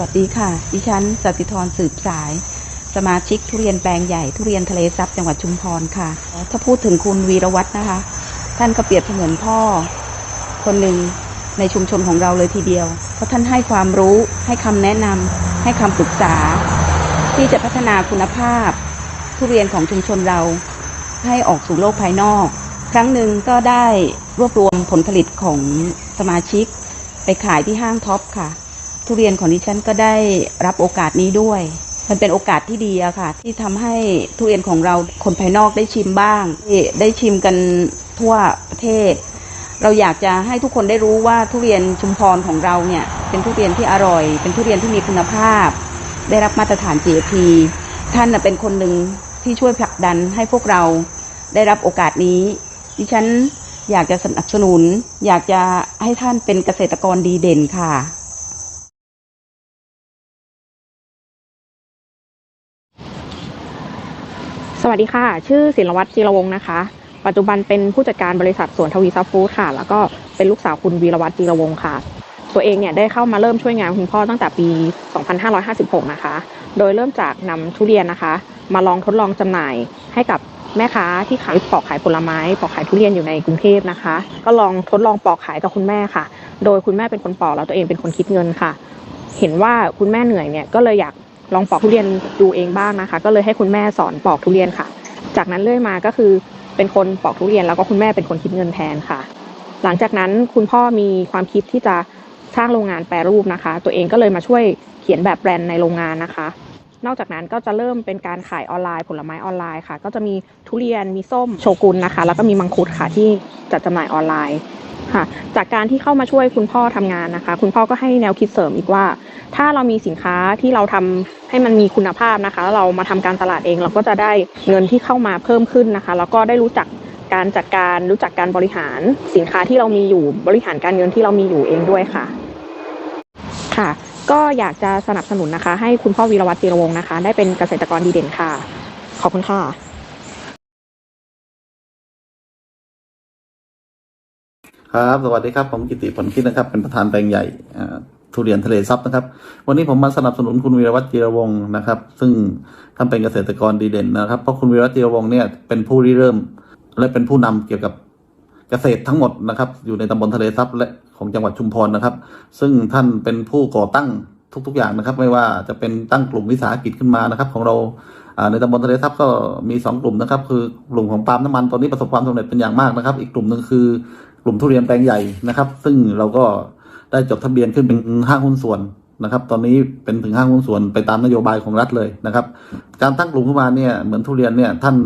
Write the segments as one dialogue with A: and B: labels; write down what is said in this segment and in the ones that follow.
A: วัสดีค่ะ ดิฉันสติธรสืบสาย สมาชิกทุเรียนแปลงใหญ่ทุเรียนทะเลซับจังหวัดชุมพรค่ะ ถ้าพูดถึงคุณวีรวัตรนะคะ ท่านก็เปรียบเสมือนพ่อ คนหนึ่งในชุมชนของเราเลยทีเดียว เพราะท่านให้ความรู้ให้คำแนะนำให้คำปรึกษา ที่จะพัฒนาคุณภาพ ทุเรียนของชุมชนเรา ให้ออกสู่โลกภายนอก ครั้งหนึ่งก็ได้รวบรวมผลผลิตของสมาชิก ไปขายที่ห้างท็อปค่ะ ทุเรียนของดิฉันก็ได้รับโอกาสนี้ด้วย มันเป็นโอกาสที่ดีอะค่ะ ที่ทำให้ทุเรียนของเราคนภายนอกได้ชิมบ้างได้ชิมกันทั่วประเทศ เราอยากจะให้ทุกคนได้รู้ว่าทุเรียนชุมพรของเราเนี่ยเป็นทุเรียนที่อร่อย เป็นทุเรียนที่มีคุณภาพ ได้รับมาตรฐาน GAP ท่านเป็นคนหนึ่งที่ช่วยผลักดันให้พวกเราได้รับโอกาสนี้ ดิฉันอยากจะสนับสนุน อยากจะให้ท่านเป็นเกษตรกรดีเด่นค่ะ
B: วัสดีค่ะ ชื่อศิลวัตรจีรวงศ์นะคะ ปัจจุบันเป็นผู้จัดการบริษัทสวนทวีซับฟู้ดค่ะ แล้วก็เป็นลูกสาวคุณวีรวัตรจีรวงศ์ค่ะ ตัวเองเนี่ยได้เข้ามาเริ่มช่วยงานคุณพ่อตั้งแต่ปี 2556 นะคะ โดยเริ่มจากนำทุเรียนนะคะ มาลองทดลองจำหน่ายให้กับแม่ค้าที่ขายปอกขายผลไม้ ปอกขายทุเรียนอยู่ในกรุงเทพนะคะ ก็ลองทดลองปอกขายกับคุณแม่ค่ะ โดยคุณแม่เป็นคนปอกแล้วตัวเองเป็นคนคิดเงินค่ะ เห็นว่าคุณแม่เหนื่อยเนี่ยก็เลยอยาก ลองปอกทุเรียนดูเองบ้างนะคะ ก็เลยให้คุณแม่สอนปอกทุเรียนค่ะ จากนั้นเรื่อยมาก็คือเป็นคนปอกทุเรียนแล้วก็คุณแม่เป็นคนคิดเงินแทนค่ะ หลังจากนั้นคุณพ่อมีความคิดที่จะสร้างโรงงานแปรรูปนะคะ ตัวเองก็เลยมาช่วยเขียนแบบแบรนด์ในโรงงานนะคะ นอกจากนั้นก็จะเริ่มเป็นการขายออนไลน์ผลไม้ออนไลน์ค่ะ ก็จะมีทุเรียนมีส้มโชกุนนะคะ แล้วก็มีมังคุดค่ะที่จัดจำหน่ายออนไลน์ ค่ะ จากการที่เข้ามาช่วยคุณพ่อทำงานนะคะ คุณพ่อก็ให้แนวคิดเสริมอีกว่า ถ้าเรามีสินค้าที่เราทำให้มันมีคุณภาพนะคะ เรามาทำการตลาดเอง เราก็จะได้เงินที่เข้ามาเพิ่มขึ้นนะคะ แล้วก็ได้รู้จักการจัดการรู้จักการบริหารสินค้าที่เรามีอยู่บริหารการเงินที่เรามีอยู่เองด้วยค่ะ ค่ะ ก็อยากจะสนับสนุนนะคะ ให้คุณพ่อวีรวัตรจีรวงนะคะ ได้เป็นเกษตรกรดีเด่นค่ะ ขอบคุณค่ะ
C: ครับ สวัสดีครับ ผมกิติผลคิดนะครับ เป็นประธานแปลงใหญ่ทุเรียนทะเลซับนะครับ วันนี้ผมมาสนับสนุนคุณวีรวัตรจีรวงศ์นะครับ ซึ่งท่านเป็นเกษตรกรดีเด่นนะครับ เพราะคุณวีรวัตรจีรวงศ์เนี่ยเป็นผู้ริเริ่ม และเป็นผู้นำเกี่ยวกับเกษตรทั้งหมดนะครับ อยู่ในตำบลทะเลซับและของจังหวัดชุมพรนะครับ ซึ่งท่านเป็นผู้ก่อตั้งทุก ๆ อย่างนะครับ ไม่ว่าจะเป็นตั้งกลุ่มวิสาหกิจขึ้นมานะครับ ของเราในตำบลทะเลทับก็มีสองกลุ่มนะครับ คือกลุ่มของปาล์มน้ำมันตอนนี้ประสบความสำเร็จเป็นอย่างมากนะครับ อีกกลุ่มหนึ่งคือ ลุ่มทุเรียนแปลงใหญ่นะครับ ซึ่งเราก็ได้จดทะเบียนขึ้นเป็นห้างหุ้นส่วนนะครับ ตอนนี้เป็นถึงห้างหุ้นส่วนไปตามนโยบายของรัฐเลยนะครับ การตั้งกลุ่มขึ้นมาเนี่ยเหมือนทุเรียนเนี่ยท่าน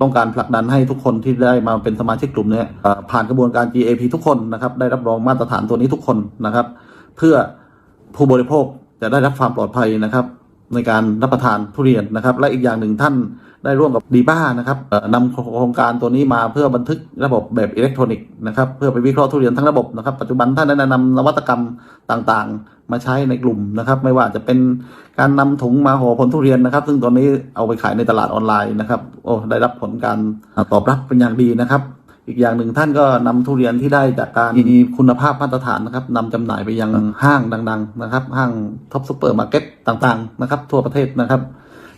C: ต้องการผลักดันให้ทุกคนที่ได้มาเป็นสมาชิกกลุ่มเนี่ยผ่านกระบวนการ GAP ทุกคนนะครับ ได้รับรองมาตรฐานตัวนี้ทุกคนนะครับ เพื่อผู้บริโภคจะได้รับความปลอดภัยนะครับ ในการรับประทานทุเรียนนะครับ และอีกอย่างหนึ่งท่านได้ร่วมกับดีบ้านะครับนำโครงการตัวนี้มาเพื่อบันทึกระบบแบบอิเล็กทรอนิกส์นะครับเพื่อไปวิเคราะห์ทุเรียนทั้งระบบนะครับปัจจุบันท่านได้นำนวัตกรรมต่างๆ มาใช้ในกลุ่มนะครับ ไม่ว่าจะเป็นการนำถุงมาห่อผลทุเรียนนะครับ ซึ่งตอนนี้เอาไปขายในตลาดออนไลน์นะครับโอ้ได้รับผลการตอบรับเป็นอย่างดีนะครับ อีกอย่างหนึ่งท่านก็นำทุเรียนที่ได้จากการมีคุณภาพมาตรฐานนะครับนำจำหน่ายไปยังห้างดัง ๆ นะครับ ห้างท็อปซูเปอร์มาร์เก็ตต่างๆ นะครับ ทั่วประเทศนะครับ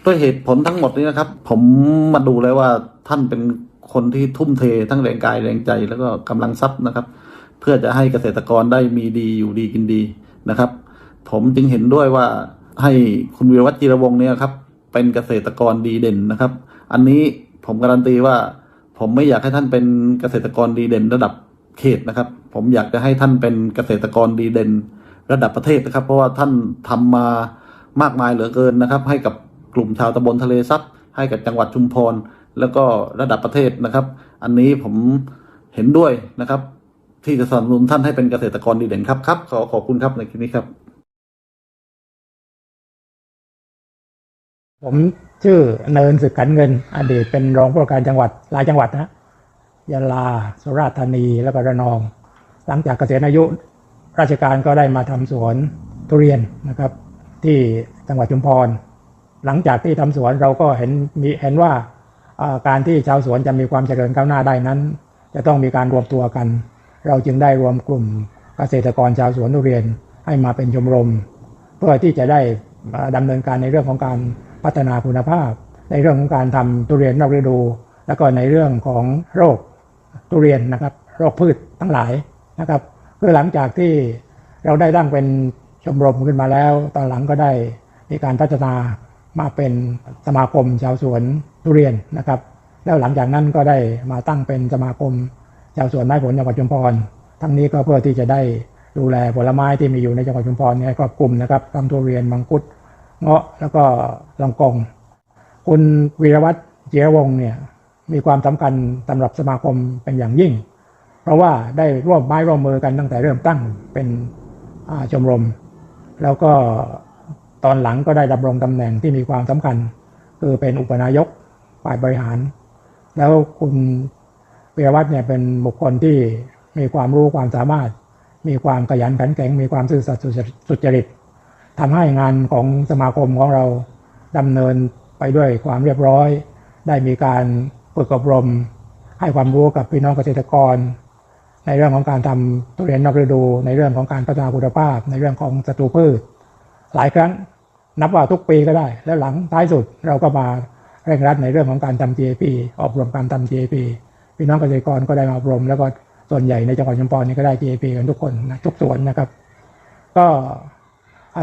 C: ด้วยเหตุผลทั้งหมดนี้นะครับ ผมมาดูเลยว่าท่านเป็นคนที่ทุ่มเททั้งแรงกายแรงใจแล้วก็กำลังทรัพย์นะครับ เพื่อจะให้เกษตรกรได้มีดีอยู่ดีกินดีนะครับ ผมจึงเห็นด้วยว่าให้คุณวีรวัตรจีรวงศ์เนี่ยครับ เป็นเกษตรกรดีเด่นนะครับ อันนี้ผมการันตีว่า ผมไม่อยากให้ท่านเป็นเกษตรกรดีเด่นระดับเขตนะครับ ผมอยากจะให้ท่านเป็นเกษตรกรดีเด่นระดับประเทศนะครับ เพราะว่าท่านทำมามากมายเหลือเกินนะครับ ให้กับกลุ่มชาวตำบลทะเลซับให้กับจังหวัดชุมพร แล้วก็ระดับประเทศนะครับ อันนี้ผมเห็นด้วยนะครับ ที่จะสนับสนุนท่านให้เป็นเกษตรกรดีเด่นครับครับขอขอบคุณครับในคลิปนี้ครับ
D: ผมชื่อเนินศึกขันเงิน อดีตเป็นรองผู้การจังหวัดหลายจังหวัดนะยะลาสุราษฎร์ธานีแล้วก็ระนอง หลังจากเกษียณอายุราชการก็ได้มาทำสวนทุเรียนนะครับ ที่จังหวัดชุมพร หลังจากที่ทำสวนเราก็เห็นมีเห็นว่าการที่ชาวสวนจะมีความเจริญก้าวหน้าได้นั้น จะต้องมีการรวมตัวกัน เราจึงได้รวมกลุ่มเกษตรกรชาวสวนทุเรียนให้มาเป็นชมรม เพื่อที่จะได้มาดำเนินการในเรื่องของการ พัฒนาคุณภาพ ในเรื่องของการทำทุเรียนนอกฤดู แล้วก็ในเรื่องของโรคทุเรียนนะครับ โรคพืชทั้งหลายนะครับคือหลังจากที่เราได้ตั้งเป็นชมรมขึ้นมาแล้ว ตอนหลังก็ได้มีการพัฒนามาเป็นสมาคมชาวสวนทุเรียนนะครับ แล้วหลังจากนั้นก็ได้มาตั้งเป็นสมาคมชาวสวนไม้ผลจังหวัดชุมพร ทั้งนี้ก็เพื่อที่จะได้ดูแลผลไม้ที่มีอยู่ในจังหวัดชุมพรเนี่ยครอบคลุมนะครับทั้งทุเรียนมังคุด เงาะแล้วก็ลองกอง คุณวีรวัตรเจียวงเนี่ยมีความสำคัญสำหรับสมาคมเป็นอย่างยิ่ง เพราะว่าได้ร่วมไม้ร่วมมือกันตั้งแต่เริ่มตั้งเป็นชมรม แล้วก็ตอนหลังก็ได้ดำรงตำแหน่งที่มีความสำคัญ คือเป็นอุปนายกฝ่ายบริหาร แล้วคุณวีรวัตรเนี่ยเป็นบุคคลที่มีความรู้ความสามารถ มีความขยันขันแข็งมีความซื่อสัตย์สุจริต ทำให้งานของสมาคมของเราดำเนินไปด้วยความเรียบร้อย ได้มีการฝึกอบรม ให้ความรู้กับพี่น้องเกษตรกร ในเรื่องของการทำทุเรียนนอกฤดู ในเรื่องของการพัฒนาคุณภาพ ในเรื่องของศัตรูพืช หลายครั้งนับว่าทุกปีก็ได้ แล้วหลังท้ายสุดเราก็มาเร่งรัดในเรื่องของการทำ GAP อบรมการทำ GAP พี่น้องเกษตรกรก็ได้มาอบรม แล้วก็ส่วนใหญ่ในจังหวัดชุมพรนี่ก็ได้ GAP กันทุกคนนะทุกส่วนนะครับ ก็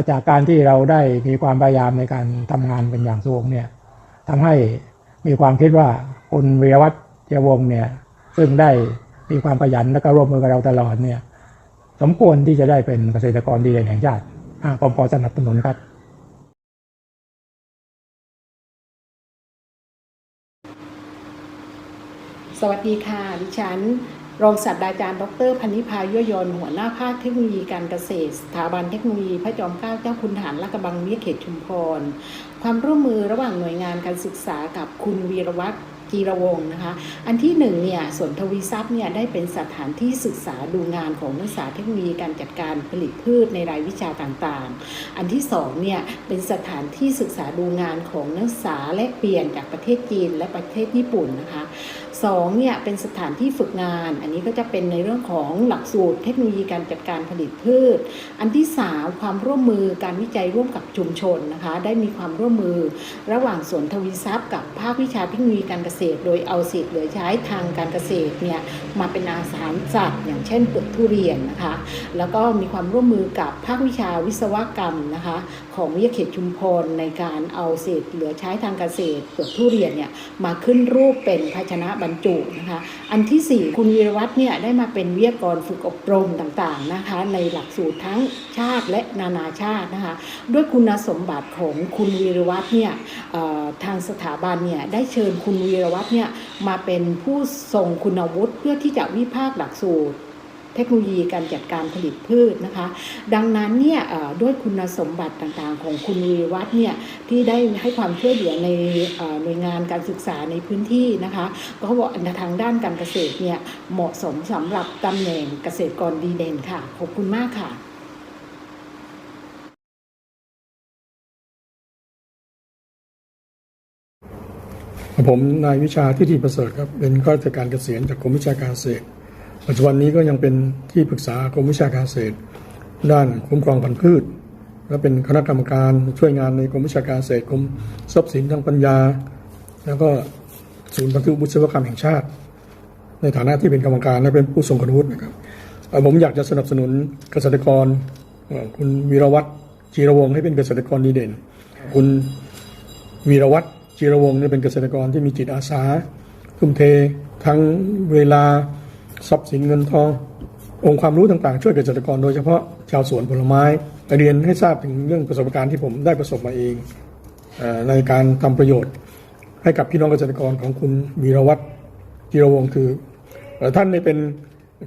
D: จากการที่เราได้มีความพยายามในการทำงานเป็นอย่างสูงเนี่ยทำให้มีความคิดว่าคุณวีรวัตรเจวงเนี่ย ซึ่งได้มีความขยันและก็ร่วมมือกับเราตลอดเนี่ย สมควรที่จะได้เป็นเกษตรกรดีเด่นแห่งชาติผมขอสนับสนุนครับ
E: สวัสดีค่ะ ดิฉัน รองศาสตราจารย์ ดรพันิพายุยนหัวหน้าภาคเทคโนโลยีการเกษตร สถาบันเทคโนโลยีพระจอมเกล้าเจ้าคุณทหารและกระบังเมียเขตชุมพร ความร่วมมือระหว่างหน่วยงานการศึกษากับคุณวีรวัตรจีรวงศ์นะคะ อันที่หนึ่งเนี่ยสวนทวีทรัพย์เนี่ยได้เป็นสถานที่ศึกษาดูงานของนักศึกษาเทคโนโลยีการจัดการผลิตพืชในรายวิชาต่างๆ อันที่สองเนี่ยเป็นสถานที่ศึกษาดูงานของนักศึกษาแลกเปลี่ยนจากประเทศจีนและประเทศญี่ปุ่นนะคะ สองเนี่ยเป็นสถานที่ฝึกงาน อันนี้ก็จะเป็นในเรื่องของหลักสูตรเทคโนโลยีการจัดการผลิตพืช อันที่สามความร่วมมือการวิจัยร่วมกับชุมชนนะคะ ได้มีความร่วมมือ ระหว่างสวนทวีทรัพย์กับภาควิชาเทคโนโลยีการเกษตร โดยเอาสิทธิ์เหลือใช้ทางการเกษตรเนี่ยมาเป็นอาสาสัตว์ อย่างเช่นเปลือกทุเรียนนะคะ แล้วก็มีความร่วมมือกับภาควิชาวิศวกรรมนะคะของวิทยาเขตชุมพรในการเอาเศษเหลือใช้ทางเกษตรเปลือกทุเรียนเนี่ยมาขึ้นรูปเป็นภาชนะบรรจุนะคะ อันที่ 4 คุณวีรวัตรเนี่ยได้มาเป็นวิทยากรฝึกอบรมต่างๆนะคะ ในหลักสูตรทั้งชาติและนานาชาตินะคะ ด้วยคุณสมบัติของคุณวีรวัตรเนี่ยทางสถาบันเนี่ยได้เชิญคุณวีรวัตรเนี่ยมาเป็นผู้ทรงคุณวุฒิเพื่อที่จะวิพากษ์หลักสูตร เทคโนโลยีการจัดการผลิตพืชนะคะ ดังนั้นเนี่ยด้วยคุณสมบัติต่างๆ ของคุณวีรวัฒน์เนี่ยที่ได้ให้ความช่วยเหลือในหน่วยงานการศึกษาในพื้นที่นะคะ ก็บอกในทางด้านการเกษตรเนี่ยเหมาะสมสำหรับตำแหน่งเกษตรกรดีเด่นค่ะ ขอบคุณมากค่ะ
F: ผมนายวิชาที่ทีประเสริฐครับ เป็นข้าราชการเกษียณจากกรมวิชาการเกษตร ปัจจุบันนี้ก็ยังเป็นที่ปรึกษากรมวิชาการเกษตร ด้านคุ้มครองพันธุ์พืช และเป็นคณะกรรมการช่วยงานในกรมวิชาการเกษตรกรมทรัพย์สินทางปัญญา แล้วก็ศูนย์บันทึกวิศวกรรมแห่งชาติ ในฐานะที่เป็นกรรมการและเป็นผู้ทรงคุณวุฒินะครับผมอยากจะสนับสนุนเกษตรกรคุณวีรวัตรจีรวงให้เป็นเกษตรกรดีเด่น คุณวีรวัตรจีรวงเนี่ยเป็นเกษตรกรที่มีจิตอาสาทุ่มเท ทั้งเวลา ทรัพย์สินเงินทอง องค์ความรู้ต่างๆ ช่วยเกษตรกรโดยเฉพาะชาวสวนผลไม้เรียนให้ทราบถึงเรื่องประสบการณ์ที่ผมได้ประสบมาเองอในการทำประโยชน์ ให้กับพี่น้องเกษตรกรของคุณวีรวัตรจีรวงคือท่านเป็น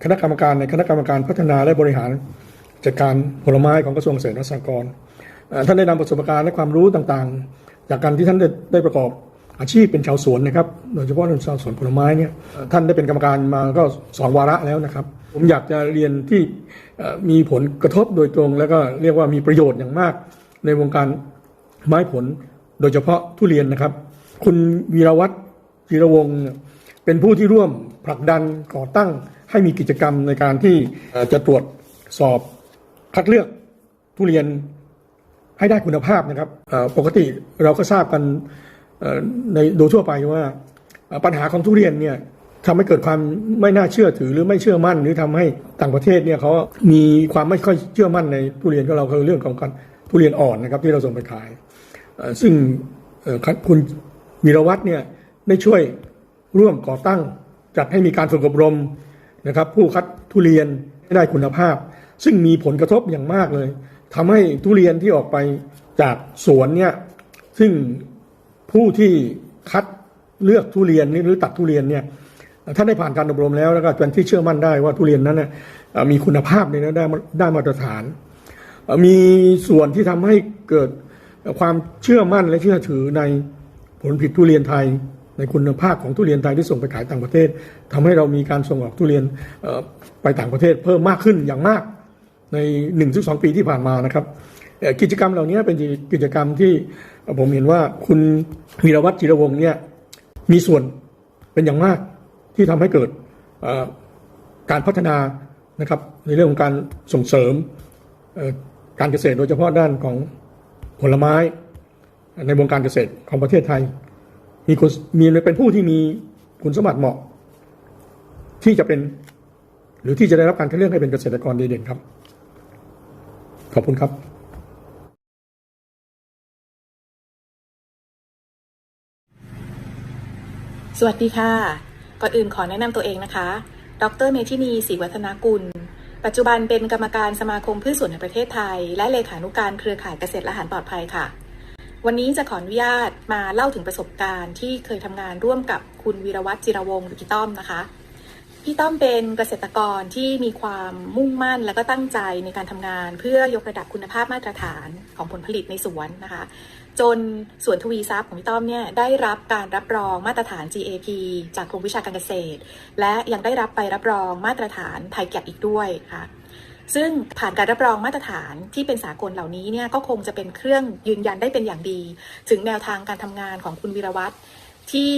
F: คณะกรรมการในคณะกรรมการพัฒนาและบริหารจัดการผลไม้ของกระทรวงเกษตรและสหกรณ์ท่านได้นำประสบการณ์และความรู้ต่างๆ จากการที่ท่านได้ประกอบ อาชีพเป็นชาวสวนนะครับ โดยเฉพาะชาวสวนผลไม้เนี่ยท่านได้เป็นกรรมการมาก็สองวาระแล้วนะครับ ผมอยากจะเรียนที่มีผลกระทบโดยตรง แล้วก็เรียกว่ามีประโยชน์อย่างมาก ในวงการไม้ผลโดยเฉพาะทุเรียนนะครับ คุณวีรวัตรจีรวงศ์เป็นผู้ที่ร่วมผลักดันก่อตั้งให้มีกิจกรรมในการที่จะตรวจสอบคัดเลือกทุเรียนให้ได้คุณภาพนะครับปกติเราก็ทราบกัน ในโดยทั่วไปว่าปัญหาของทุเรียนเนี่ยทำให้เกิดความไม่น่าเชื่อถือหรือไม่เชื่อมั่น หรือทำให้ต่างประเทศเนี่ยเขามีความไม่ค่อยเชื่อมั่นในทุเรียนของเราคือเรื่องของการทุเรียนอ่อนนะครับที่เราส่งไปขาย ซึ่งคุณวีรวัตรเนี่ยได้ช่วยร่วมก่อตั้งจัดให้มีการฝึกอบรมนะครับ ผู้คัดทุเรียนให้ได้คุณภาพ ซึ่งมีผลกระทบอย่างมากเลยทำให้ทุเรียนที่ออกไปจากสวนเนี่ยซึ่ง ผู้ที่คัดเลือกทุเรียนนี่หรือตัดทุเรียนเนี่ยท่านได้ผ่านการอบรมแล้วแล้วก็เป็นที่เชื่อมั่นได้ว่าทุเรียนนั้นมีคุณภาพในนั้นได้ได้มาตรฐาน มีส่วนที่ทำให้เกิดความเชื่อมั่นและเชื่อถือในผลผลิตทุเรียนไทย ในคุณภาพของทุเรียนไทยที่ส่งไปขายต่างประเทศทำให้เรามีการส่งออกทุเรียนไปต่างประเทศเพิ่มมากขึ้นอย่างมากใน1นถึงสปีที่ผ่านมานะครับ กิจกรรมเหล่านี้เป็นกิจกรรมที่ผมเห็นว่าคุณวีรวัตรจิรวงศ์เนี่ยมีส่วนเป็นอย่างมากที่ทำให้เกิดการพัฒนานะครับในเรื่องของการส่งเสริมการเกษตรโดยเฉพาะด้านของผลไม้ในวงการเกษตรของประเทศไทย มีคุณมีเป็นผู้ที่มีคุณสมบัติเหมาะ ที่จะเป็น หรือที่จะได้รับการคัดเลือกให้เป็นเกษตรกรดีเด่นครับ ขอบคุณครับ
G: สวัสดีค่ะ ก่อนอื่นขอแนะนำตัวเองนะคะ ดรเมธินีศรีวัฒนากุล ปัจจุบันเป็นกรรมการสมาคมพืชสวนแห่งประเทศไทย และเลขานุการเครือข่ายเกษตรและอาหารปลอดภัยค่ะ วันนี้จะขออนุญาตมาเล่าถึงประสบการณ์ที่เคยทำงานร่วมกับคุณวีรวัตรจิรวงศ์หรือพี่ต้อมนะคะ พี่ต้อมเป็นเกษตรกรที่มีความมุ่งมั่นและก็ตั้งใจในการทำงาน เพื่อยกระดับคุณภาพมาตรฐานของผลผลิตในสวนนะคะ จนสวนทวีทรัพย์ของพี่ต้อมเนี่ยได้รับการรับรองมาตรฐาน GAP จากกรมวิชาการเกษตร และยังได้รับไปรับรองมาตรฐานไทยแกบอีกด้วยค่ะซึ่งผ่านการรับรองมาตรฐานที่เป็นสากลเหล่านี้เนี่ยก็คงจะเป็นเครื่องยืนยันได้เป็นอย่างดี ถึงแนวทางการทำงานของคุณวีรวัตรที่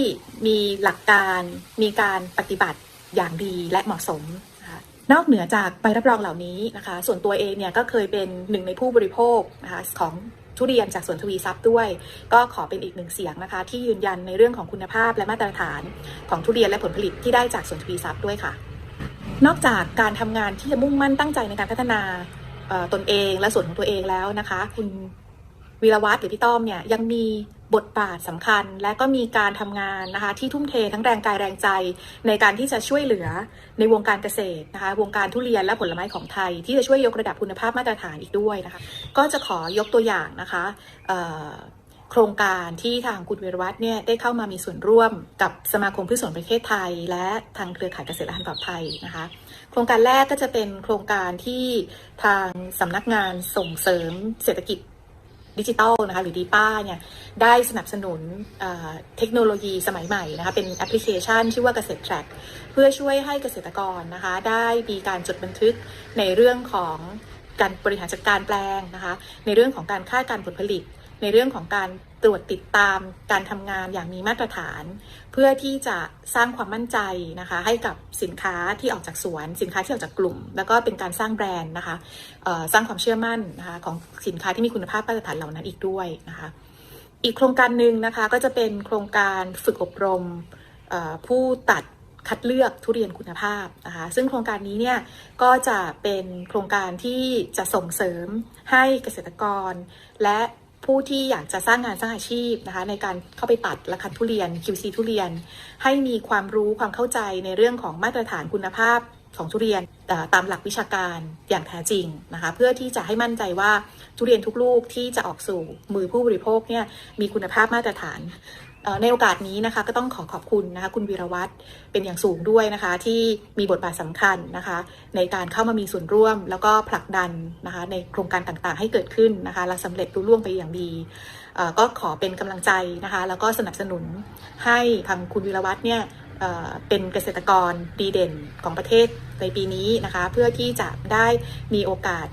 G: มีหลักการมีการปฏิบัติอย่างดีและเหมาะสมนะคะนอกเหนือจากใบรับรองเหล่านี้นะคะ ส่วนตัวเองเนี่ยก็เคยเป็นหนึ่งในผู้บริโภคนะคะของ ทุเรียนจากสวนทวีทรัพย์ด้วย ก็ขอเป็นอีกหนึ่งเสียงนะคะ ที่ยืนยันในเรื่องของคุณภาพและมาตรฐานของทุเรียนและผลผลิตที่ได้จากสวนทวีทรัพย์ด้วยค่ะ นอกจากการทำงานที่จะมุ่งมั่นตั้งใจในการพัฒนาตนเองและส่วนของตัวเองแล้วนะคะ คุณวีรวัตรหรือพี่ต้อมเนี่ยยังมี บทบาทสำคัญ และก็มีการทำงานนะคะที่ทุ่มเททั้งแรงกายแรงใจ ในการที่จะช่วยเหลือในวงการเกษตรนะคะ วงการทุเรียนและผลไม้ของไทย ที่จะช่วยยกระดับคุณภาพมาตรฐานอีกด้วยนะคะ ก็จะขอยกตัวอย่างนะคะโครงการที่ทางคุณวีรวัฒน์เนี่ยได้เข้ามามีส่วนร่วมกับสมาคมพืชสวนประเทศไทย และทางเครือข่ายเกษตรอาหารปลอดภัยนะคะ โครงการแรกก็จะเป็นโครงการที่ทางสำนักงานส่งเสริมเศรษฐกิจ ดิจิตอลนะคะหรือดีป้าเนี่ยได้สนับสนุนเทคโนโลยีสมัยใหม่นะคะเป็นแอปพลิเคชันชื่อว่าเกษตรแทร็กเพื่อช่วยให้เกษตรกรนะคะได้มีการจดบันทึกในเรื่องของการบริหารจัดการแปลงนะคะในเรื่องของการค่าการผลผลิต ในเรื่องของการ ตรวจติดตามการทำงานอย่างมีมาตรฐาน เพื่อที่จะสร้างความมั่นใจนะคะ ให้กับสินค้าที่ออกจากสวน สินค้าที่ออกจากกลุ่ม แล้วก็เป็นการสร้างแบรนด์นะคะสร้างความเชื่อมั่นนะคะของสินค้าที่มีคุณภาพมาตรฐานเหล่านั้นอีกด้วยนะคะ อีกโครงการหนึ่งนะคะก็จะเป็นโครงการฝึกอบรมผู้ตัดคัดเลือกทุเรียนคุณภาพนะคะซึ่งโครงการนี้เนี่ยก็จะเป็นโครงการที่จะส่งเสริมให้เกษตรกร และ ผู้ที่อยากจะสร้างงานสร้างอาชีพนะคะในการเข้าไปตัดและคัดทุเรียน QC ทุเรียน ให้มีความรู้ความเข้าใจในเรื่องของมาตรฐานคุณภาพของทุเรียนตามหลักวิชาการอย่างแท้จริงนะคะเพื่อที่จะให้มั่นใจว่าทุเรียนทุกลูกที่จะออกสู่มือผู้บริโภคเนี่ยมีคุณภาพมาตรฐาน ในโอกาสนี้นะคะก็ต้องขอขอบคุณนะคะคุณวีรวัตรเป็นอย่างสูงด้วยนะคะ ที่มีบทบาทสำคัญนะคะ ในการเข้ามามีส่วนร่วม แล้วก็ผลักดันนะคะในโครงการต่างๆ ให้เกิดขึ้นนะคะและสำเร็จรุ่ล่วงไปอย่างดีก็ขอเป็นกำลังใจนะคะ แล้วก็สนับสนุนให้ทางคุณวีรวัตรเนี่ยเป็นเกษตรกรดีเด่นของประเทศในปีนี้นะคะ เพื่อที่จะได้มีโอกาส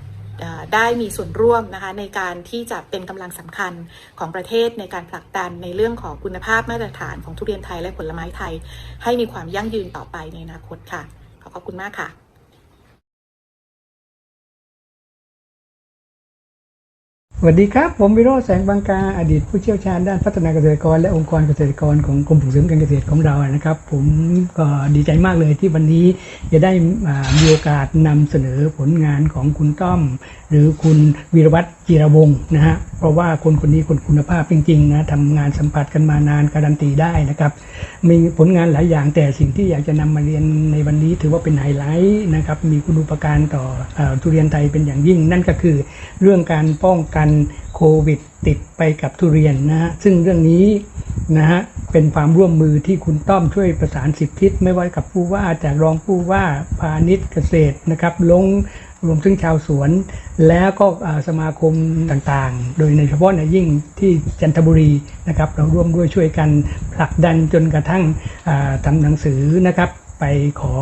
G: ได้มีส่วนร่วมนะคะในการที่จะเป็นกำลังสำคัญของประเทศในการผลักดันในเรื่องของคุณภาพมาตรฐานของทุเรียนไทยและผลไม้ไทย ให้มีความยั่งยืนต่อไปในอนาคตค่ะ ขอขอบคุณมากค่ะ
H: สวัสดีครับ ผมวิโรจน์แสงบางกาอดีตผู้เชี่ยวชาญด้านพัฒนาเกษตรกร และองค์กรเกษตรกรของกรมส่งเสริมการเกษตรของเรานะครับ ผมก็ดีใจมากเลยที่วันนี้จะได้มีโอกาสนำเสนอผลงานของคุณต้อม หรือคุณวีรวัตร จีรวงศ์นะฮะเพราะว่าคนคนนี้คนคุณภาพจริงๆนะทำงานสัมผัสกันมานานการันตีได้นะครับมีผลงานหลายอย่างแต่สิ่งที่อยากจะนำมาเรียนในวันนี้ถือว่าเป็นไฮไลท์นะครับมีคุณูปการต่อออทุเรียนไทยเป็นอย่างยิ่ง นั่นก็คือเรื่องการป้องกันโควิดติดไปกับทุเรียนนะฮะซึ่งเรื่องนี้นะฮะเป็นความร่วมมือที่คุณต้อมช่วยประสานสิบทิศไม่ว่ากับผู้ว่าจากรองผู้ว่าพาณิชย์เกษตรนะครับลง รวมถึงชาวสวน แล้วก็สมาคมต่างๆ โดยในเฉพาะในยิ่งที่จันทบุรีนะครับ เราร่วมด้วยช่วยกันผลักดันจนกระทั่งอ่าทำหนังสือนะครับ ไปขอ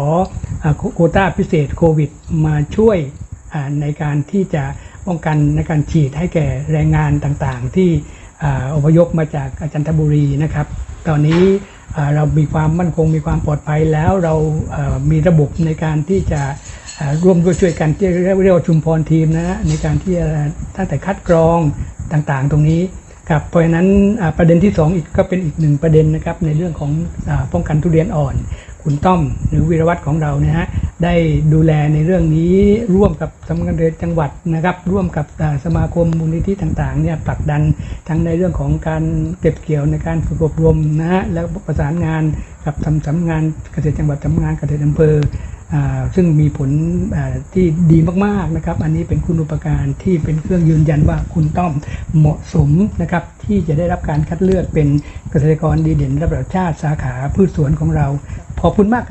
H: อโคต้าพิเศษโควิด มาช่วยในการที่จะป้องกันในการฉีดให้แก่แรงงานต่างๆ ที่ออพยพมาจากจันทบุรีนะครับ ตอนนี้เรามีความมั่นคงมีความปลอดภัยแล้วเรามีระบบในการที่จะ ร่วมด้วยช่วยกันที่เรียกว่าชุมพรทีมนะฮะในการที่ตั้งแต่คัดกรองต่างๆ ตรงนี้ครับเพราะฉะนั้นประเด็นที่สองอีกก็เป็นอีกหนึ่งประเด็นนะครับในเรื่องของอป้องกันทุเรียนอ่อน คุณต้อมหรือวีรวัตรของเราเนี่ยฮะได้ดูแลในเรื่องนี้ร่วมกับสำนักงานเกษตรจังหวัดนะครับ ร่วมกับสมาคมมูลนิธิต่างๆเนี่ยผลักดันทั้งในเรื่องของการเก็บเกี่ยวในการฝึกอบรมนะฮะแล้วประสานงานกับสำสำนักงานเกษตรจังหวัดสำนักงานเกษตรอำเภอ ซึ่งมีผลที่ดีมากๆนะครับ อันนี้เป็นคุณอุปการที่เป็นเครื่องยืนยันว่าคุณต้อมเหมาะสมนะครับที่จะได้รับการคัดเลือกเป็นเกษตรกรดีเด่นระดับชาติสาขาพืชสวนของเรา ขอบคุณมากครับ